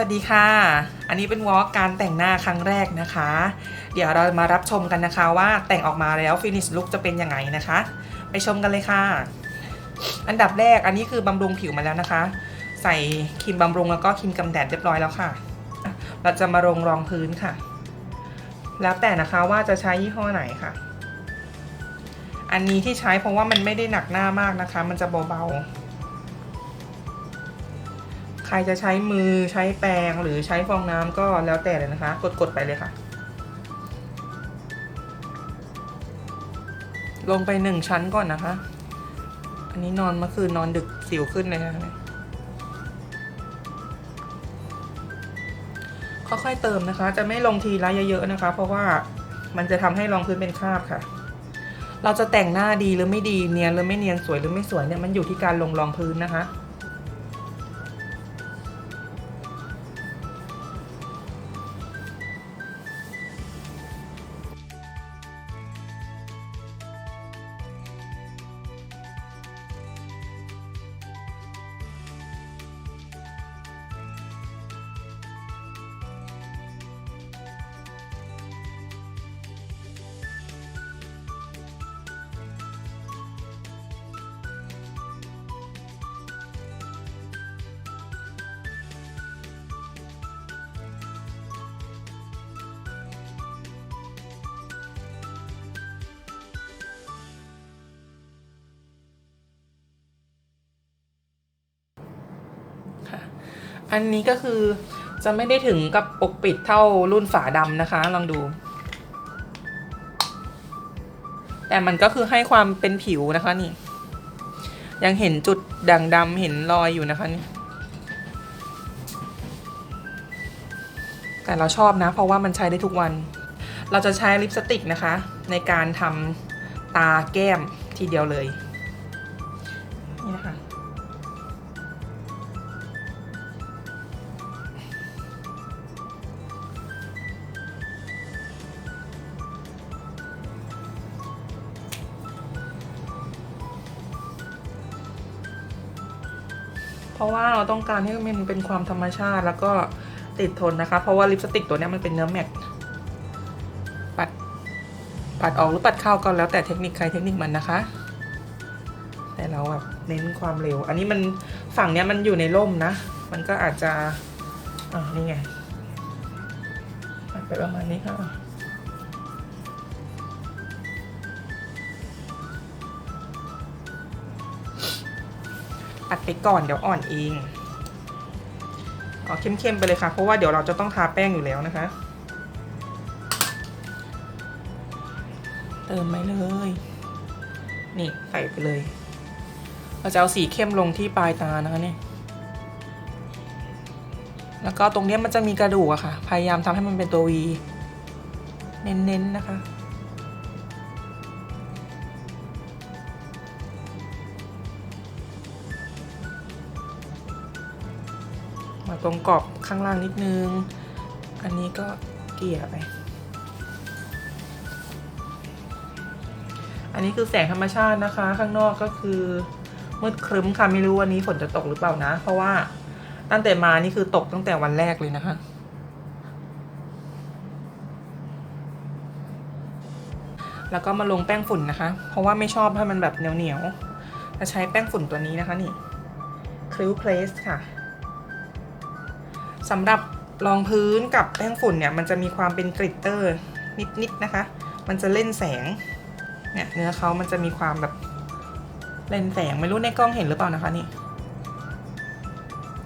สวัสดีค่ะ อันนี้เป็นวอล์กการแต่งหน้าครั้งแรกนะคะ เดี๋ยวเรามารับชมกันนะคะว่าแต่งออกมาแล้วฟินิชลุคจะเป็นยังไงนะคะ ไปชมกันเลยค่ะ อันดับแรกอันนี้คือบำรุงผิวมาแล้วนะคะ ใส่ครีมบำรุงแล้วก็ครีมกันแดดเรียบร้อยแล้วค่ะอะเราจะมาลงรองพื้นค่ะ แล้วแต่นะคะว่าจะใช้ยี่ห้อไหนค่ะ อันนี้ที่ใช้เพราะว่ามันไม่ได้หนักหน้ามากนะคะ มันจะเบาๆ ใครจะใช้มือใช้แปรงหรือใช้ฟองน้ำก็แล้วแต่เลยนะคะ กดๆไปเลยค่ะ ลงไปหนึ่งชั้นก่อนนะคะ อันนี้นอนเมื่อคืนนอนดึกสิวขึ้นเลยนะคะค่อยๆเติมนะคะ จะไม่ลงทีละเยอะๆนะคะ เพราะว่ามันจะทำให้รองพื้นเป็นคราบค่ะ เราจะแต่งหน้าดีหรือไม่ดีเนียนหรือไม่เนียนสวยหรือไม่สวยเนี่ยมันอยู่ที่การลงรองพื้นนะคะ อันนี้ก็คือจะไม่ได้ถึงกับปกปิดเท่ารุ่นฝาดำนะคะ ลองดู แต่มันก็คือให้ความเป็นผิวนะคะนี่ ยังเห็นจุดด่างดำเห็นรอยอยู่นะคะนี่แต่เราชอบนะ เพราะว่ามันใช้ได้ทุกวัน เราจะใช้ลิปสติกนะคะ ในการทำตาแก้มทีเดียวเลย นี่นะคะ เพราะว่าเราต้องการให้มันเป็นความธรรมชาติแล้วก็ติดทนนะคะ เพราะว่าลิปสติกตัวนี้มันเป็นเนื้อแมตต์ปัดปัดออกหรือปัดเข้าก็แล้วแต่เทคนิคใครเทคนิคมันนะคะ แต่เราแบบเน้นความเร็ว อันนี้มันฝั่งเนี้ยมันอยู่ในร่มนะ มันก็อาจจะอ่านี่ไงปัดไปประมาณนี้ค่ะ ปัดไปก่อนเดี๋ยวอ่อนเองเอาเข้มๆไปเลยค่ะ เพราะว่าเดี๋ยวเราจะต้องทาแป้งอยู่แล้วนะคะ เติมไปเลย นี่ใส่ไปเลย เราจะเอาสีเข้มลงที่ปลายตานะคะเนี่ยแล้วก็ตรงนี้มันจะมีกระดูกอะค่ะ พยายามทำให้มันเป็นตัววี เน้นๆนะคะ ตรงกรอบข้างล่างนิดนึง อันนี้ก็เกลี่ยไป อันนี้คือแสงธรรมชาตินะคะ ข้างนอกก็คือมืดครึ้มค่ะไม่รู้วันนี้ฝนจะตกหรือเปล่านะ เพราะว่าตั้งแต่มานี่คือตกตั้งแต่วันแรกเลยนะคะ แล้วก็มาลงแป้งฝุ่นนะคะ เพราะว่าไม่ชอบให้มันแบบเหนียวๆจะใช้แป้งฝุ่นตัวนี้นะคะนี่คลิวเพลสค่ะ สำหรับรองพื้นกับแป้งฝุ่นเนี่ยมันจะมีความเป็นกริตเตอร์นิดๆนะคะ มันจะเล่นแสงเนี่ยเนื้อเขามันจะมีความแบบเล่นแสงไม่รู้ในกล้องเห็นหรือเปล่านะคะนี่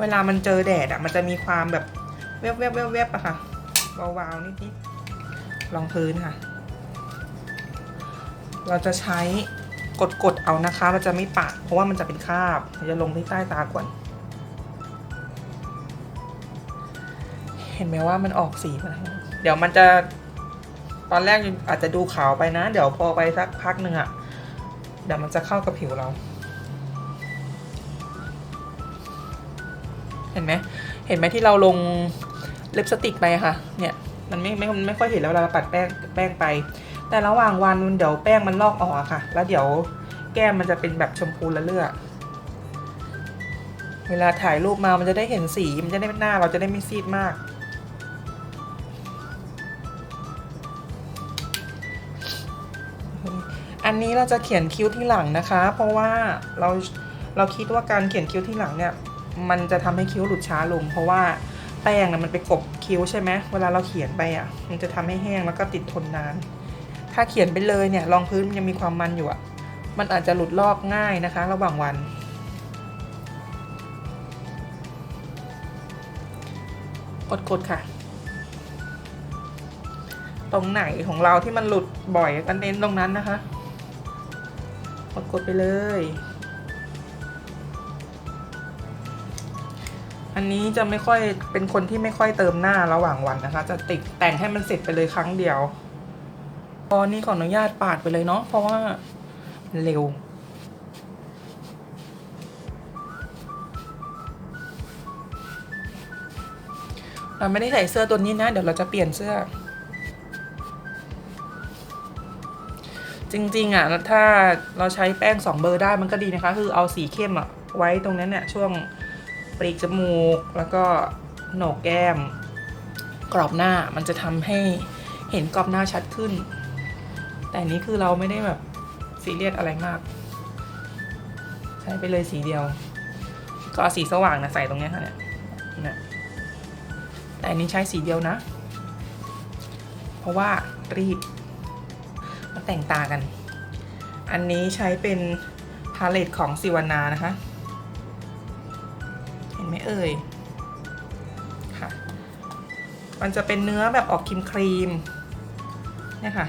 เวลามันเจอแดดอะมันจะมีความแบบแวบๆแวบๆแวบๆอะค่ะวาวๆนิดๆรองพื้นค่ะ เราจะใช้กดๆเอานะคะเราจะไม่ปะเพราะว่ามันจะเป็นคราบจะลงที่ใต้ตาก่อน เห็นไหมว่ามันออกสีมาเดี๋ยวมันจะตอนแรกอาจจะดูขาวไปนะ เดี๋ยวพอไปสักพักหนึ่งอะเดี๋ยวมันจะเข้ากับผิวเรา เห็นไหมเห็นไหมที่เราลงลิปสติกไปค่ะ เนี่ย มันไม่ไม่ไม่ค่อยเห็นแล้วเวลาเราปัดแป้งแป้งไป แต่ระหว่างวันเดี๋ยวแป้งมันลอกออกอะค่ะ แล้วเดี๋ยวแก้มมันจะเป็นแบบชมพูละเลือดเวลาถ่ายรูปมามันจะได้เห็นสี มันจะได้หน้าเราจะได้ไม่ซีดมาก นี้เราจะเขียนคิ้วที่หลังนะคะ เพราะว่าเราเราคิดว่าการเขียนคิ้วที่หลังเนี่ยมันจะทำให้คิ้วหลุดช้าลง เพราะว่าแป้งนะมันไปกบคิ้วใช่ไหมเวลาเราเขียนไปอะ มันจะทำให้แห้งแล้วก็ติดทนนาน ถ้าเขียนไปเลยเนี่ยรองพื้นมันยังมีความมันอยู่อะ มันอาจจะหลุดลอกง่ายนะคะ ระหว่างวัน กดๆค่ะ ตรงไหนของเราที่มันหลุดบ่อยก็เน้นตรงนั้นนะคะ กดไปเลย อันนี้จะไม่ค่อยเป็นคนที่ไม่ค่อยเติมหน้าระหว่างวันนะคะ จะติดแต่งให้มันเสร็จไปเลยครั้งเดียวตอนนี้ขออนุญาตปาดไปเลยเนาะเพราะว่าเร็วเราไม่ได้ใส่เสื้อตัวนี้นะ เดี๋ยวเราจะเปลี่ยนเสื้อ จริง ๆอะถ้าเราใช้แป้งสองเบอร์ได้มันก็ดีนะคะ คือเอาสีเข้มอะไว้ตรงนั้นเนี่ยช่วงปลีกจมูก แล้วก็โหนกแก้ม กรอบหน้ามันจะทำให้เห็นกรอบหน้าชัดขึ้น แต่นี้คือเราไม่ได้แบบซีเรียสอะไรมาก ใช้ไปเลยสีเดียว ก็เอาสีสว่างนะใส่ตรงเนี้ยค่ะเนี่ยนี่ยแต่อันนี้ใช้สีเดียวนะ เพราะว่ารีบ มาแต่งตากัน อันนี้ใช้เป็นพาเลตของซิวานานะคะ เห็นไหมเอ่ย ค่ะ มันจะเป็นเนื้อแบบออกครีมครีมเนี่ยค่ะ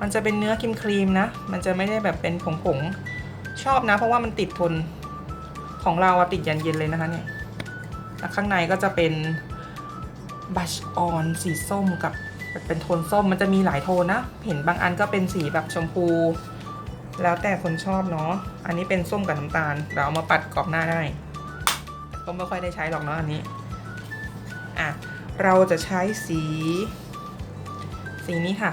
มันจะเป็นเนื้อครีมครีมนะ มันจะไม่ได้แบบเป็นผงผงๆชอบนะ เพราะว่ามันติดทนของเราอะติดยันเย็นเลยนะคะเนี่ยแล้วข้างในก็จะเป็นบัชออนสีส้มกับ เป็นโทนส้มมันจะมีหลายโทนนะ เห็นบางอันก็เป็นสีแบบชมพู แล้วแต่คนชอบเนาะอันนี้เป็นส้มกับน้ำตาล เราเอามาปัดกรอบหน้าได้ ก็ไม่ค่อยได้ใช้หรอกเนาะอันนี้อะเราจะใช้สี สีนี้ค่ะ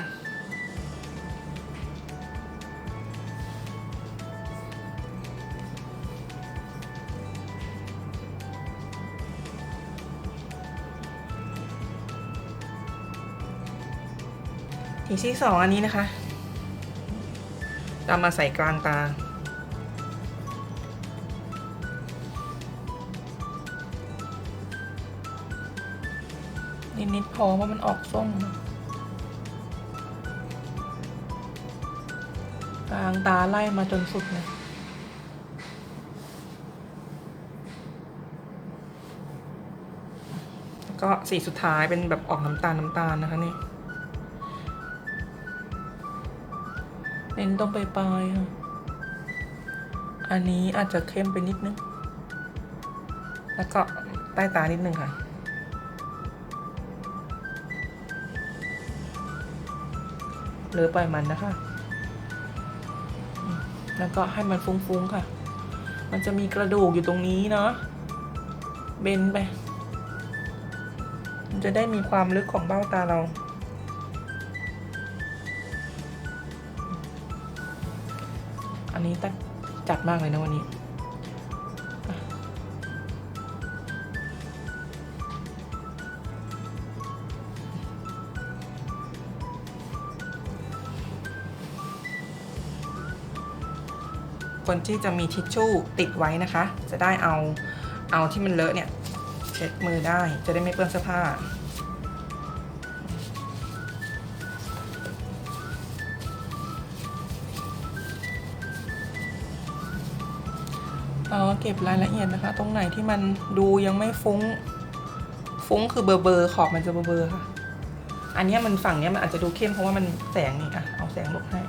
ทีที่สองอันนี้นะคะจะมาใส่กลางตา นิดๆพอว่ามันออกส้มนกลางตาไล่มาจนสุดเลยแล้วก็สีสุดท้ายเป็นแบบออกน้ำตาลน้ำตาลนะคะนี่ เน้นตรงปลายๆค่ะ อันนี้อาจจะเข้มไปนิดนึง แล้วก็ใต้ตานิดนึงค่ะ หรือปล่อยมันนะคะ แล้วก็ให้มันฟุ้งๆค่ะ มันจะมีกระดูกอยู่ตรงนี้เนาะ เบนไป มันจะได้มีความลึกของเบ้าตาเรา อันนี้ตัดจัดมากเลยนะวันนี้คนที่จะมีทิชชู่ติดไว้นะคะ จะได้เอาเอาที่มันเลอะเนี่ยเช็ดมือได้จะได้ไม่เปื้อนเสื้อผ้า เก็เก็บรายละเอียดนะคะ ตรงไหนที่มันดูยังไม่ฟุ้ง ฟุ้งคือเบอร์เบอร์ขอบมันจะเบอร์เบอร์ค่ะ อันนี้มันฝั่งนี้มันอาจจะดูเข้มเพราะว่ามันแสงนี่อะเอาแสงลบให้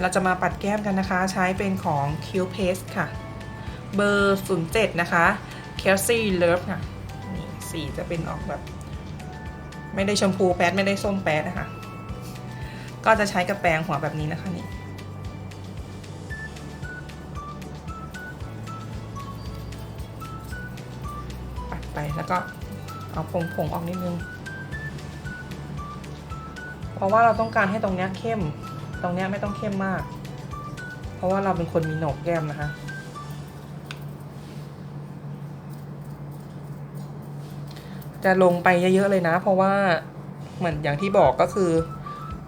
เราจะมาปัดแก้มกันนะคะ ใช้เป็นของ Q Paste ค่ะ เบอร์ 07 นะคะ Kelsey Love ค่ะ นี่สีจะเป็นออกแบบ ไม่ได้ชมพูแป๊ดไม่ได้ส้มแป๊ดนะคะ ก็จะใช้กับแปรงหัวแบบนี้นะคะนี่ปัดไปแล้วก็เอาผงผงออกนิดนึง เพราะว่าเราต้องการให้ตรงเนี้ยเข้ม ตรงเนี้ยไม่ต้องเข้มมาก เพราะว่าเราเป็นคนมีโหนกแก้มนะคะจะลงไปเยอะๆเลยนะ เพราะว่าเหมือนอย่างที่บอกก็คือ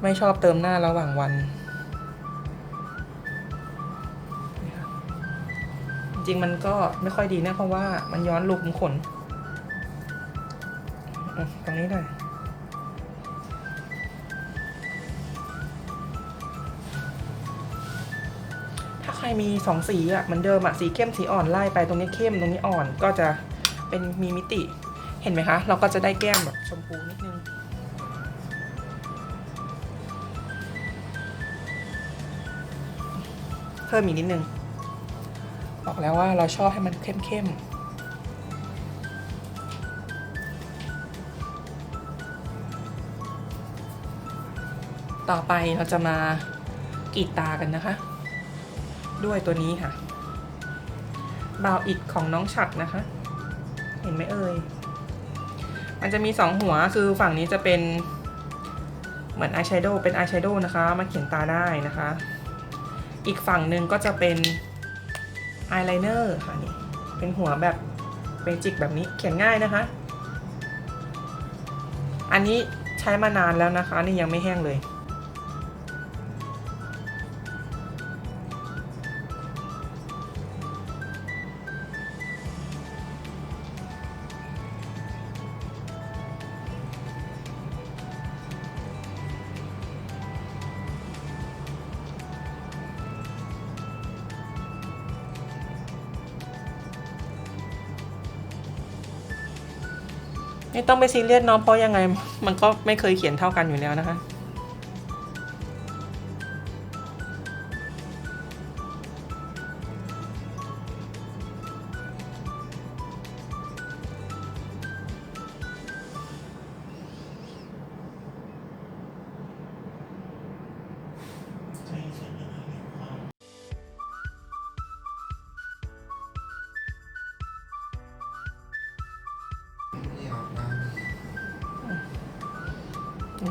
ไม่ชอบเติมหน้าระหว่างวัน จริงมันก็ไม่ค่อยดีนะเพราะว่ามันย้อนลุมขนตรงนี้เลยถ้าใครมีสองสีอะเหมือนเดิมอะสีเข้มสีอ่อนไล่ไปตรงนี้เข้มตรงนี้อ่อนก็จะเป็นมีมิติ เห็นไหมคะ เราก็จะได้แก้มแบบชมพูนิดนึง พิ่มอีกนิดนึง บอกแล้วว่าเราชอบให้มันเข้มๆต่อไปเราจะมากรีดตากันนะคะ ด้วยตัวนี้ค่ะบาวอิดของน้องฉัดนะคะ เห็นไหมเอ่ยมันจะมีสองหัวคือฝั่งนี้จะเป็นเหมือนอายแชโดว์เป็นอายแชโดว์นะคะ มาเขียนตาได้นะคะ อีกฝั่งหนึ่งก็จะเป็นอายไลเนอร์ค่ะนี่เป็นหัวแบบเบจิกแบบนี้เขียนง่ายนะคะ อันนี้ใช้มานานแล้วนะคะ นี่ยังไม่แห้งเลย ไม่ต้องไปซีเรียสเนาะเพราะยังไง มันก็ไม่เคยเขียนเท่ากันอยู่แล้วนะคะ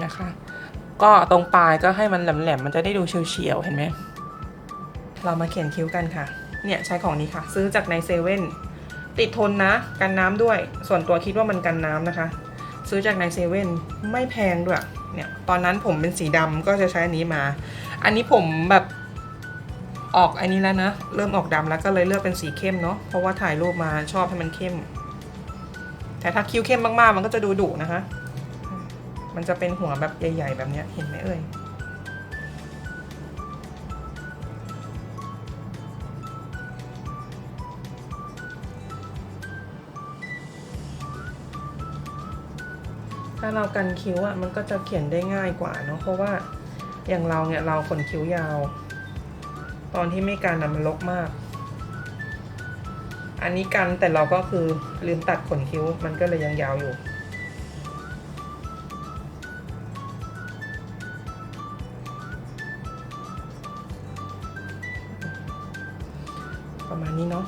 นะคะ ก็ตรงปลายก็ให้มันแหลมๆมันจะได้ดูเฉียวๆเห็นไหมเรามาเขียนคิ้วกันค่ะ เนี่ยใช้ของนี้ค่ะ ซื้อจากในเซเว่นติดทนนะ กันน้ำด้วย ส่วนตัวคิดว่ามันกันน้ำนะคะ ซื้อจากในเซเว่นไม่แพงด้วย เนี่ย ตอนนั้นผมเป็นสีดำก็จะใช้อันนี้มา อันนี้ผมแบบออกอันนี้แล้วนะ เริ่มออกดำแล้วก็เลยเลือกเป็นสีเข้มเนาะ เพราะว่าถ่ายรูปมาชอบให้มันเข้ม แต่ถ้าคิ้วเข้มมากๆ มันก็จะดูดุนะคะ มันจะเป็นหัวแบบใหญ่ ๆ แบบนี้เห็นไหมเอ่ยถ้าเรากันคิ้วอะมันก็จะเขียนได้ง่ายกว่าเนาะเพราะว่าอย่างเราเนี่ยเราขนคิ้วยาว ตอนที่ไม่กันอะมันลกมาก อันนี้กันแต่เราก็คือลืมตัดขนคิ้วมันก็เลยยังยาวอยู่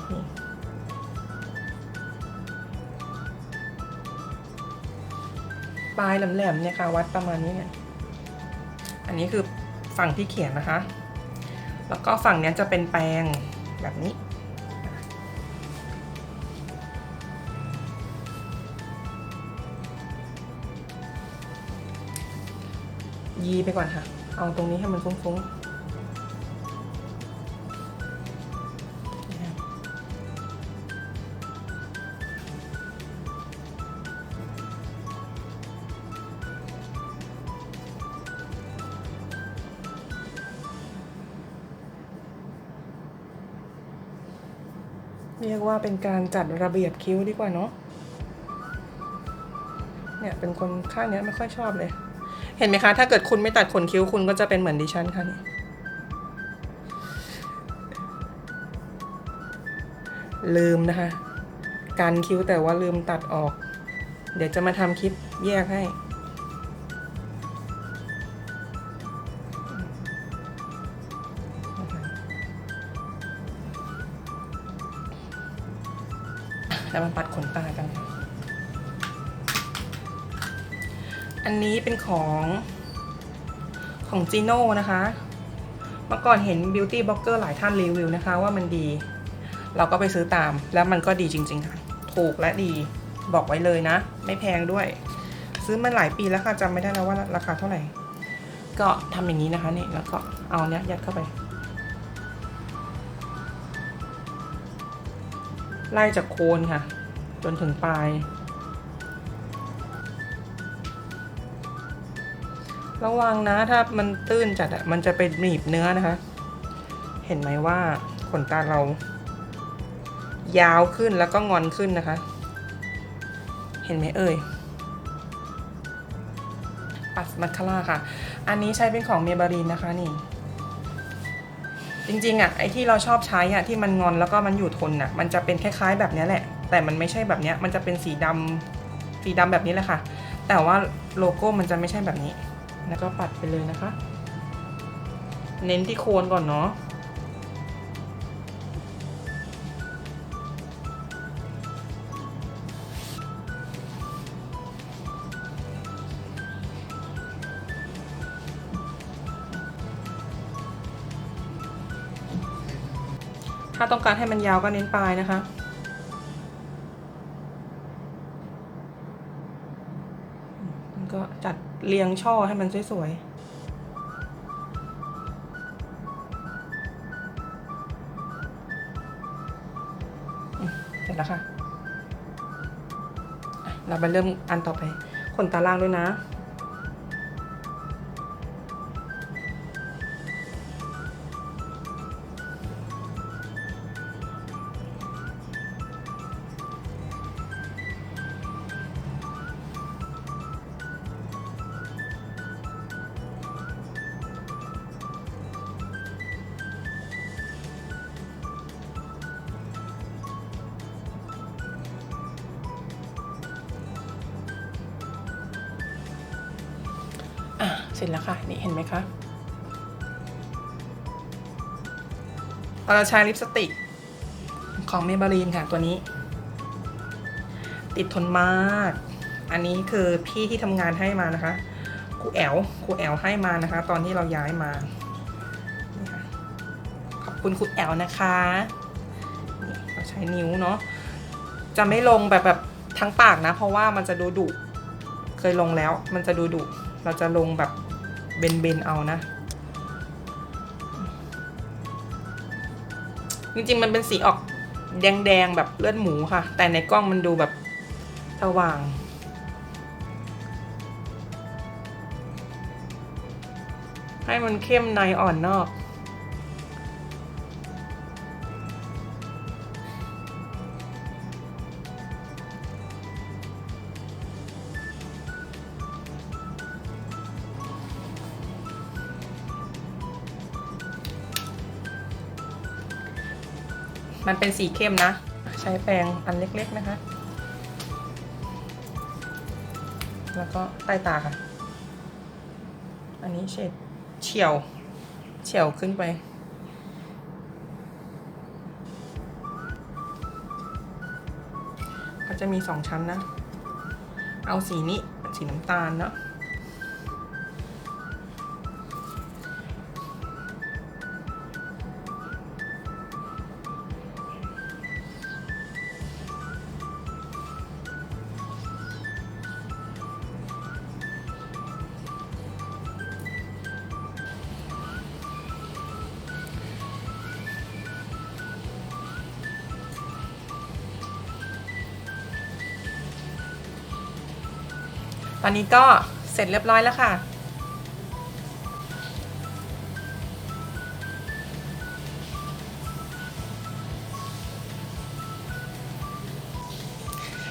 ประมาณนี้เนาะนี่ปลายแหลมๆเนี่ยค่ะ วัดประมาณนี้เนี่ย อันนี้คือฝั่งที่เขียนนะคะ แล้วก็ฝั่งนี้จะเป็นแปรงแบบนี้ยีไปก่อนค่ะ เอาตรงนี้ให้มันฟุ้งๆ เรียกว่าเป็นการจัดระเบียบคิ้วดีกว่าเนาะเนี่ยเป็นคนข้างเนี้ยไม่ค่อยชอบเลย เห็นไหมคะ ถ้าเกิดคุณไม่ตัดขนคิ้วคุณก็จะเป็นเหมือนดิฉันค่ะนี่ลืมนะคะ การคิ้วแต่ว่าลืมตัดออก เดี๋ยวจะมาทำคลิปแยกให้ แล้วมาปัดขนตากัน อันนี้เป็นของของจีโน่นะคะ เมื่อก่อนเห็นบิวตี้บล็อกเกอร์หลายท่านรีวิวนะคะ ว่ามันดี เราก็ไปซื้อตาม แล้วมันก็ดีจริง ๆ ค่ะ ถูกและดีบอกไว้เลยนะ ไม่แพงด้วย ซื้อมาหลายปีแล้วค่ะจำไม่ได้แล้วว่าราคาเท่าไหร่ ก็ทำอย่างนี้นะคะนี่แล้วก็เอาเนี้ยยัดเข้าไป ไล่จากโคนค่ะ จนถึงปลาย ระวังนะถ้ามันตื้นจัดอะมันจะไปหนีบเนื้อนะคะ เห็นไหมว่าขนตาเรา ยาวขึ้นแล้วก็งอนขึ้นนะคะ เห็นไหมเอ่ยปัสมัคคาร่าค่ะ อันนี้ใช้เป็นของเมเบรีนนะคะนี่ จริงๆอะไอที่เราชอบใช้อะที่มันงอนแล้วก็มันอยู่ทนอะมันจะเป็นคล้ายๆแบบนี้แหละ แต่มันไม่ใช่แบบนี้มันจะเป็นสีดำสีดำแบบนี้แหละค่ะ แต่ว่าโลโก้มันจะไม่ใช่แบบนี้ แล้วก็ปัดไปเลยนะคะ เน้นที่โคนก่อนเนาะ ถ้าต้องการให้มันยาวก็เน้นปลายนะคะ ก็จัดเรียงช่อให้มันสวยๆเสร็จแล้วค่ะอะเราไปเริ่มอันต่อไปขนตาล่างด้วยนะ เสร็จแล้วค่ะ นี่เห็นไหมคะเราใช้ลิปสติกของเมเบลีนค่ะตัวนี้ ติดทนมาก อันนี้คือพี่ที่ทำงานให้มานะคะครูแอลครูแอลให้มานะคะ ตอนที่เราย้ายมา ขอบคุณครูแอลนะคะนี่เราใช้นิ้วเนาะจะไม่ลงแบบแบบทั้งปากนะ เพราะว่ามันจะดูดุเคยลงแล้ว มันจะดูดุเราจะลงแบบ เบนเบนเอานะ จริงๆ มันเป็นสีออกแดงๆ แบบเลือดหมูค่ะ แต่ในกล้องมันดูแบบสว่างให้มันเข้มในอ่อนนอก มันเป็นสีเข้มนะ ใช้แปรงอันเล็กๆนะคะ แล้วก็ใต้ตาค่ะ อันนี้เฉดเฉียว เฉียวขึ้นไป ก็จะมีสองชั้นนะ เอาสีนี้ สีน้ำตาลเนาะ อนนี้ก็เสร็จเรียบร้อยแล้วค่ะ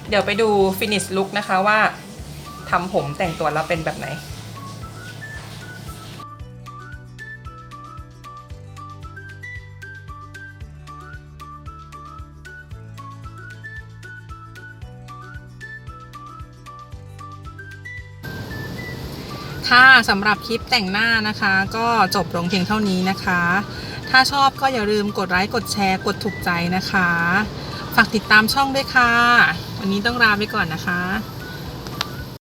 เดี๋ยวไปดูฟินิชลุคนะคะว่าทำผมแต่งตัวแล้วเป็นแบบไหน สำหรับคลิปแต่งหน้านะคะ ก็จบลงเพียงเท่านี้นะคะ ถ้าชอบก็อย่าลืมกดไลค์กดแชร์กดถูกใจนะคะ ฝากติดตามช่องด้วยค่ะ วันนี้ต้องลาไปก่อนนะคะ